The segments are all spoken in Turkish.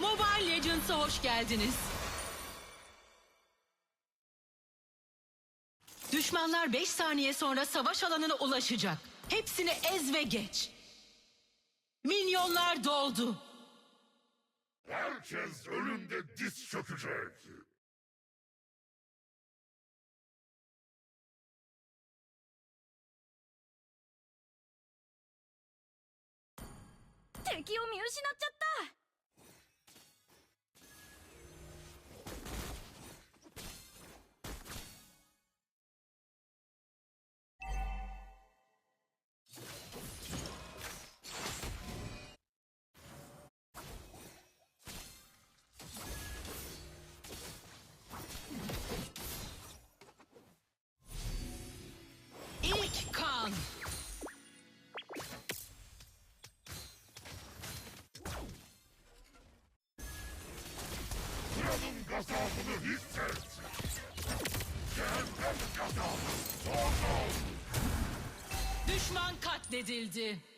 Mobile Legends'a hoş geldiniz. Düşmanlar 5 saniye sonra savaş alanına ulaşacak. Hepsini ez ve geç. Minyonlar doldu. Herkes önünde diz çökecek. “敵を見失っちゃった!」 Düşman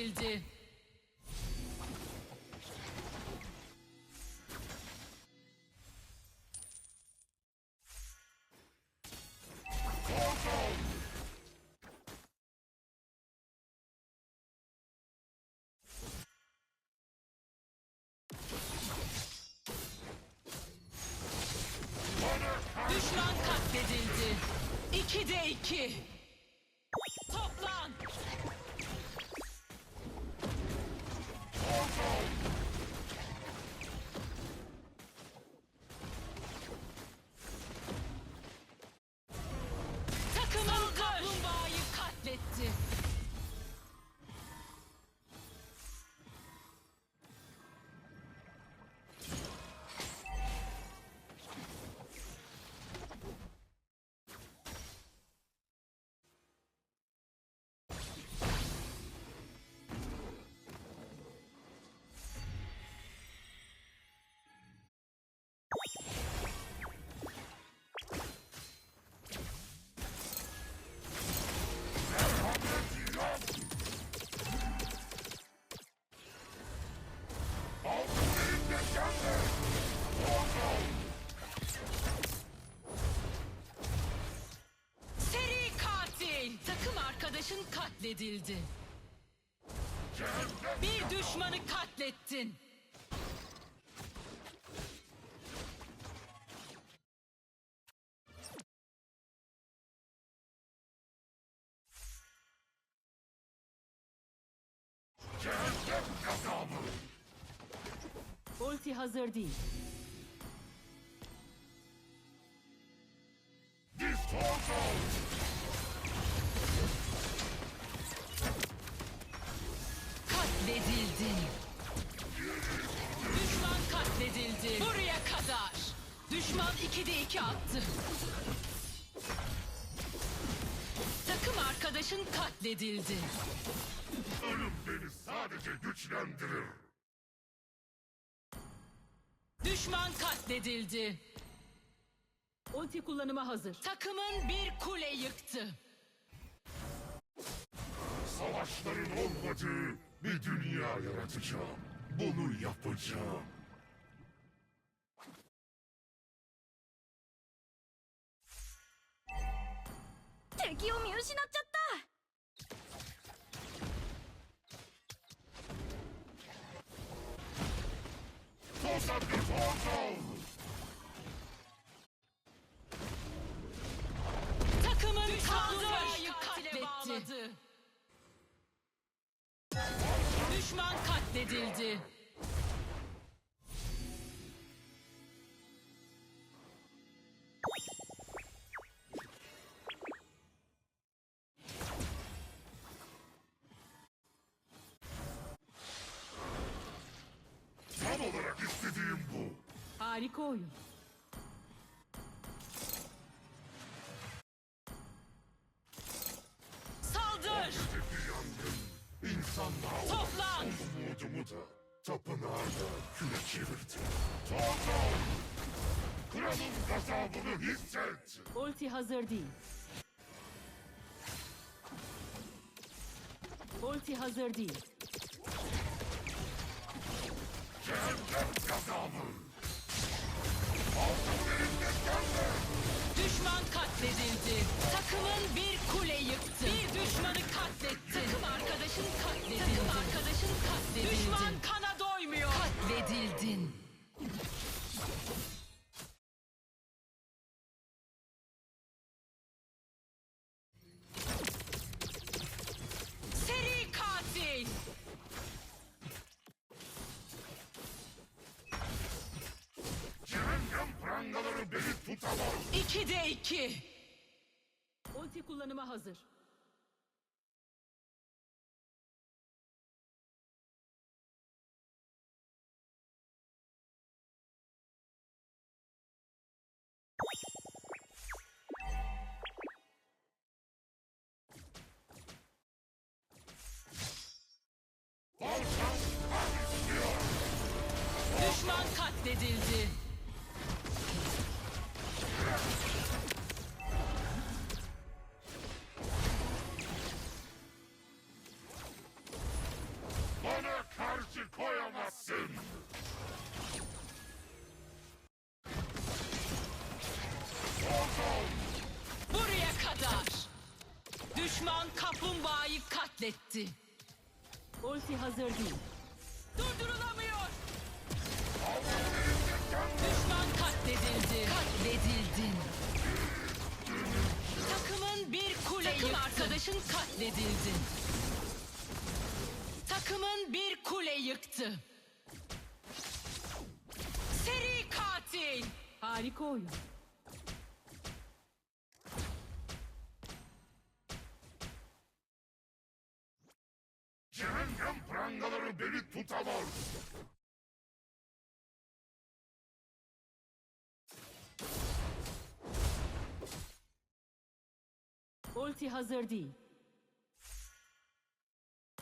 ol. Düşman katledildi. İki de iki. Cehennem Bir düşmanı katlettin. Ulti hazır değil. Dispose attı. Takım arkadaşın katledildi. Ölüm beni sadece güçlendirir. Düşman katledildi. Ulti kullanıma hazır. Takımın bir kule yıktı. Savaşların olmadığı bir dünya yaratacağım. Bunu yapacağım. 敵を見失っちゃった。トサ Harika oyun. Saldır! İnsanlar Toplan! umudumu da tapınağı da küle çevirdi. Total! Kralın gazabını hisset! Ulti hazır değil. Ulti hazır değil. Cehennem gazabı! Düşman katledildi. Takımın bir kule yıktı. Bir düşmanı katletti. Takım arkadaşın katledildi. Takım arkadaşın katledildi. Düşman kana 2. Ulti kullanıma hazır. Düşman katledildi. Katletti. Ulti hazır değil. Durdurulamıyor. Düşman katledildi. Katledildin. Takımın bir kule Takım arkadaşın katledildi. Takımın bir kule yıktı. Seri katil. Harika oyun. Ulti hazır değil.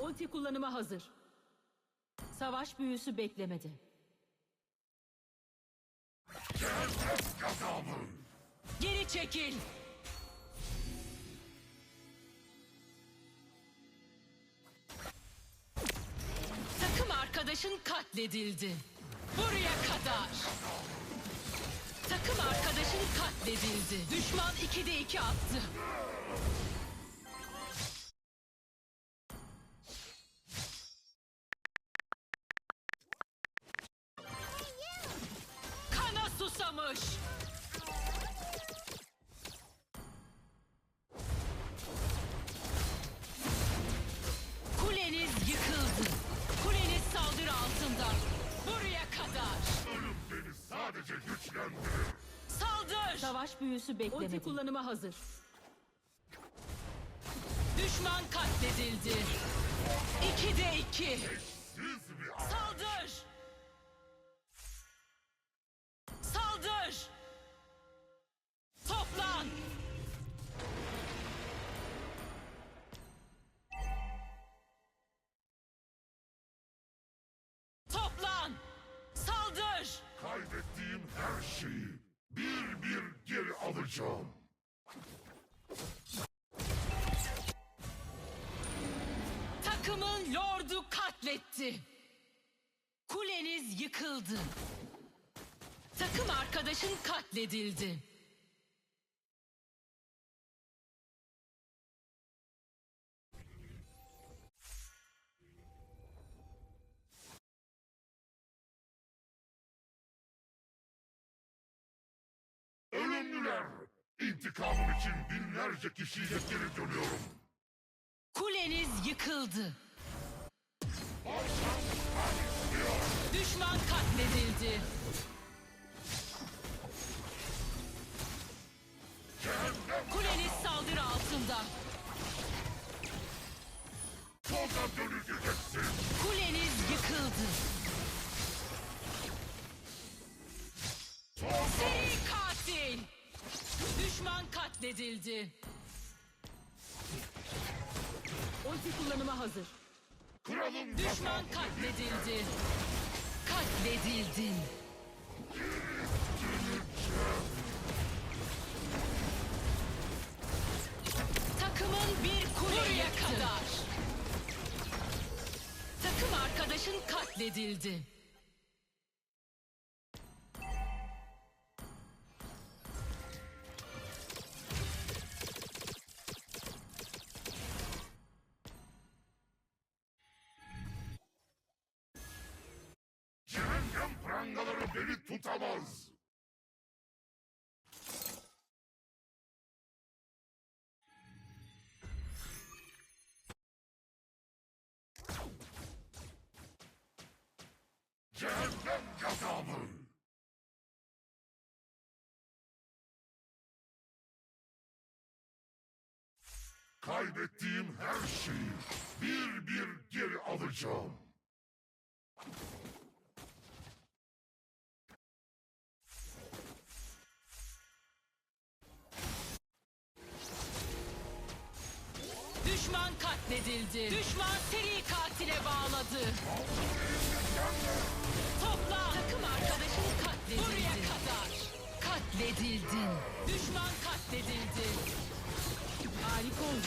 Ulti kullanıma hazır. Savaş büyüsü beklemedi. Geri çekil. Takım arkadaşın katledildi. Buraya kadar. Takım arkadaşın katledildi. Düşman 2'de 2 attı. Kana susamış. Kuleniz yıkıldı. Kuleniz saldırı altında. Buraya kadar. Ölüm beni sadece güçlendirir! Saldır! Savaş büyüsü beklemedi. Ulti kullanıma hazır. Düşman katledildi. İki de iki. Saldır! Saldır! Toplan! Toplan! Saldır! Kaybettiğim her şeyi bir bir geri alacağım. Katletti. Kuleniz yıkıldı. Takım arkadaşın katledildi. Ölümlüler! İntikamım için binlerce kişiyle geri dönüyorum. Kuleniz yıkıldı. Düşman katledildi. Kuleniz saldırı altında. Kuleniz yıkıldı. Seri katil. Düşman katledildi. Ulti kullanıma hazır. Kralım Düşman katledildi. Katledildin. Takımın bir kule Buraya kadar. Takım arkadaşın katledildi. Gazabı. Kaybettiğim her şeyi bir bir geri alacağım. Düşman katledildi. Düşman seri katile bağladı. Katledildin. Düşman katledildi. Harika oyun.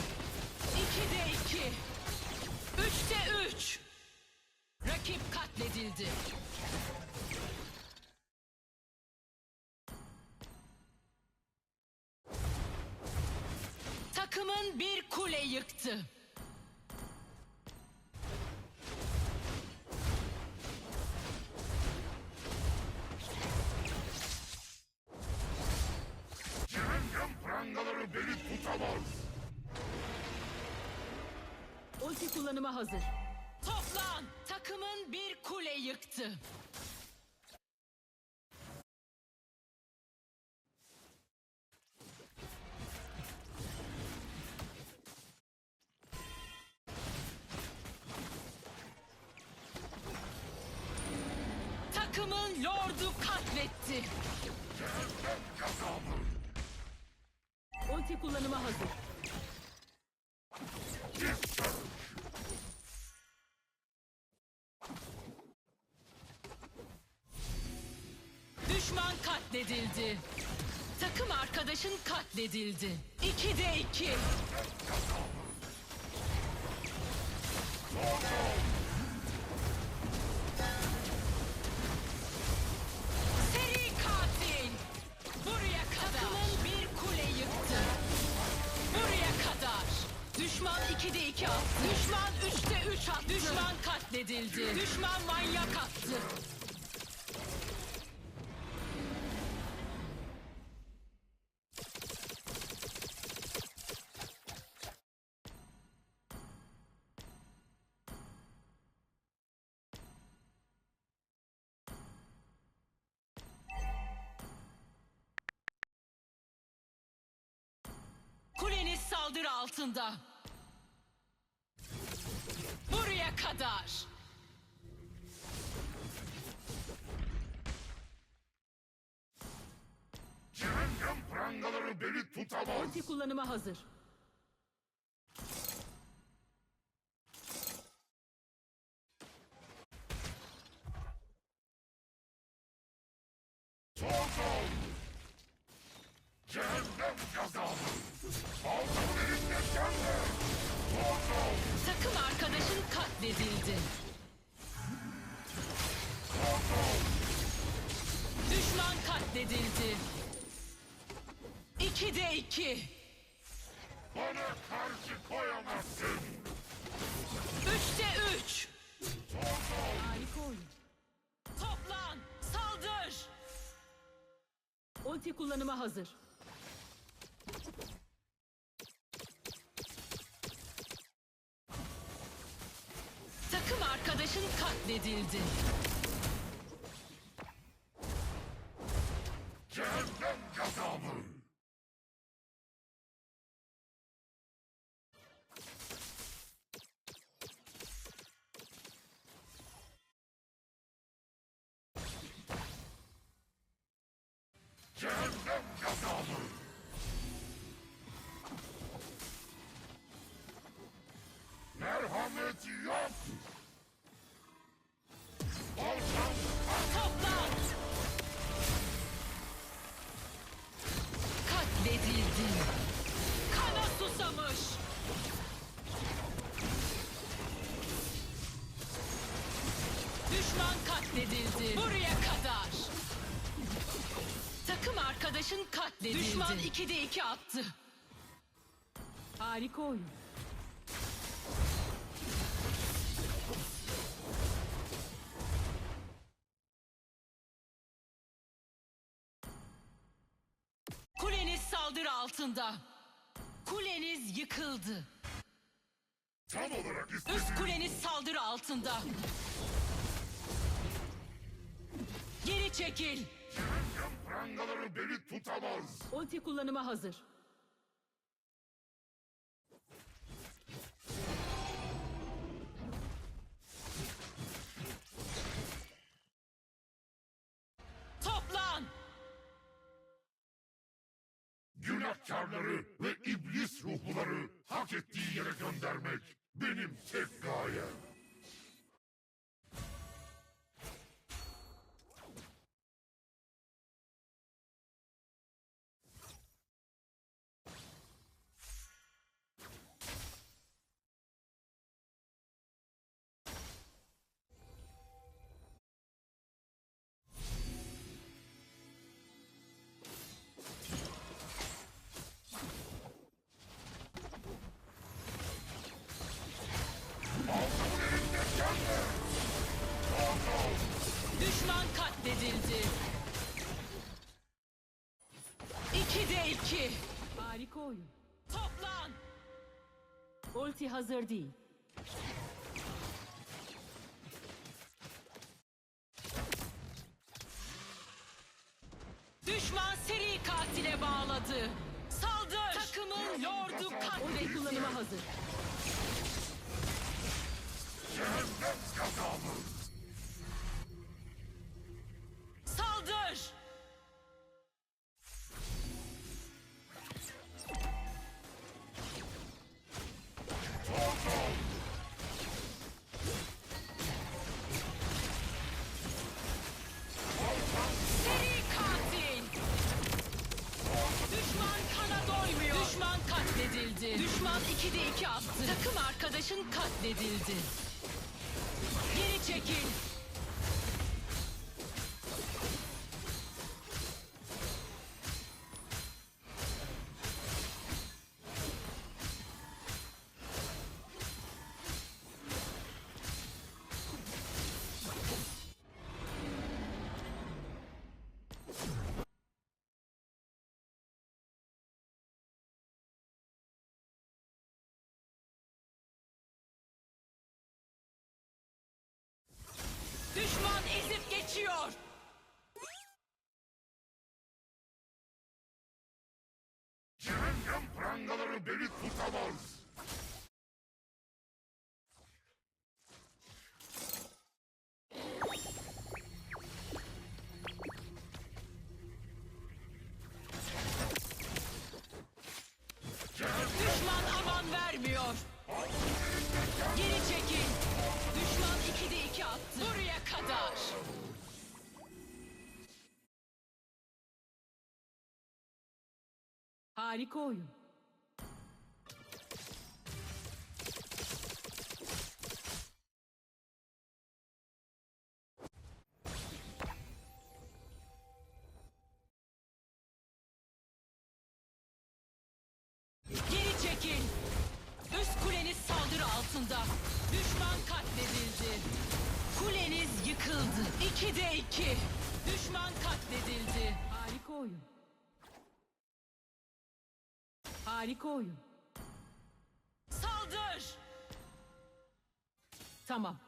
İkide iki. Üçte üç. Rakip katledildi. Takımın bir kule yıktı. Kullanıma hazır. Toplan. Takımın bir kule yıktı. Takımın lordu katletti. Ulti kullanıma hazır. Katledildi. Takım arkadaşın katledildi. İkide iki. Seri katil. Buraya kadar. Takımın bir kule yıktı. Buraya kadar. Düşman 2'de 2 attı. Düşman 3'te 3 attı. Düşman katledildi. Düşman manyak attı. Altında. Buraya kadar. Cehennem prangaları beni tutamaz. Ulti kullanıma hazır. İki. Bana karşı koyamazsın. Üçte üç. Harika oyun. Toplan. Saldır. Ulti kullanıma hazır. Takım arkadaşın katledildi. Düşman katledildi. Buraya kadar. Takım arkadaşın katledildi. Düşman 2'de 2 attı. Harika oyun. Kuleniz saldırı altında. Kuleniz yıkıldı. Tam olarak Üst istediğim kuleniz saldırı altında. Geri çekil. cehennem prangaları beni tutamaz. Ulti kullanıma hazır. Toplan. Günahkarları ve iblis ruhları hak ettiği yere göndermek benim tek gayem. Oyun. Toplan. Ulti hazır değil. Düşman seri katile bağladı. Saldır. Takımın lordu Ulti katledildi. kullanıma hazır. Cehennem gazabı. Arkadaşın katledildi. Harika oyun. Geri çekil. Üst kuleniz saldırı altında. Düşman katledildi. Kuleniz yıkıldı. 2'de 2. Düşman katledildi. Harika oyun. Harika oyun. Saldır. Tamam.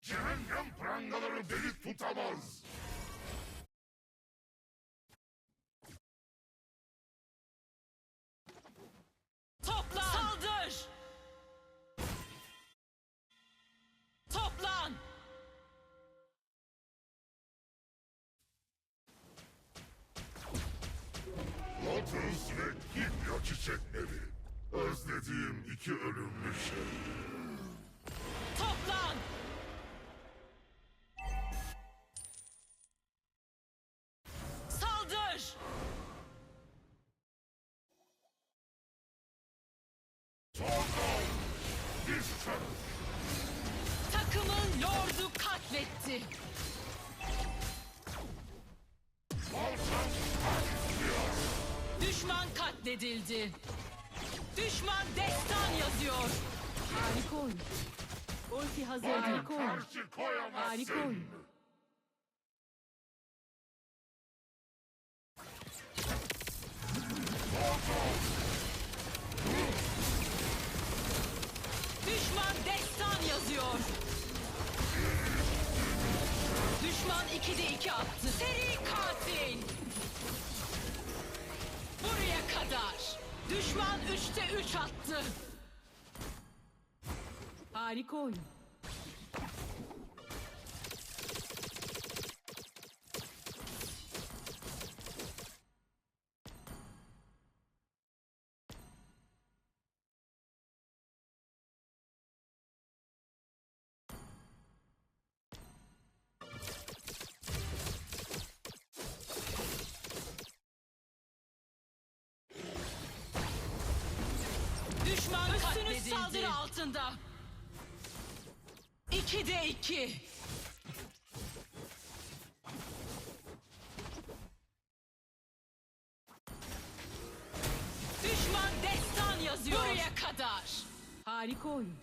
Cehennem prangaları beni tutamaz. Düşman katledildi. Düşman destan yazıyor. Harika oyun. Ulti hazır. Harika oyun. Harika oyun. Oyun. Düşman katledildi. saldırı altında. 2'de 2. Düşman destan yazıyor. Buraya kadar. Harika oyun.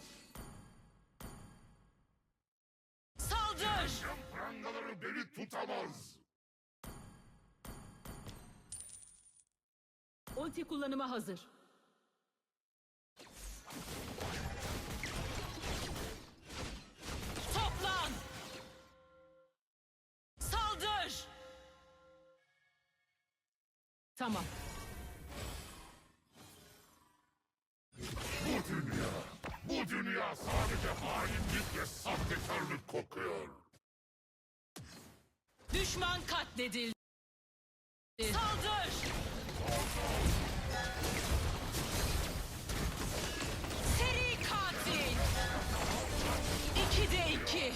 Saldır. Prangaları beni tutamaz. Ulti kullanıma hazır. Tamam. Bu dünya, bu dünya sadece hainlik ve sahtekarlık kokuyor. Düşman katledildi. Saldır. Seri katil. 2'de 2.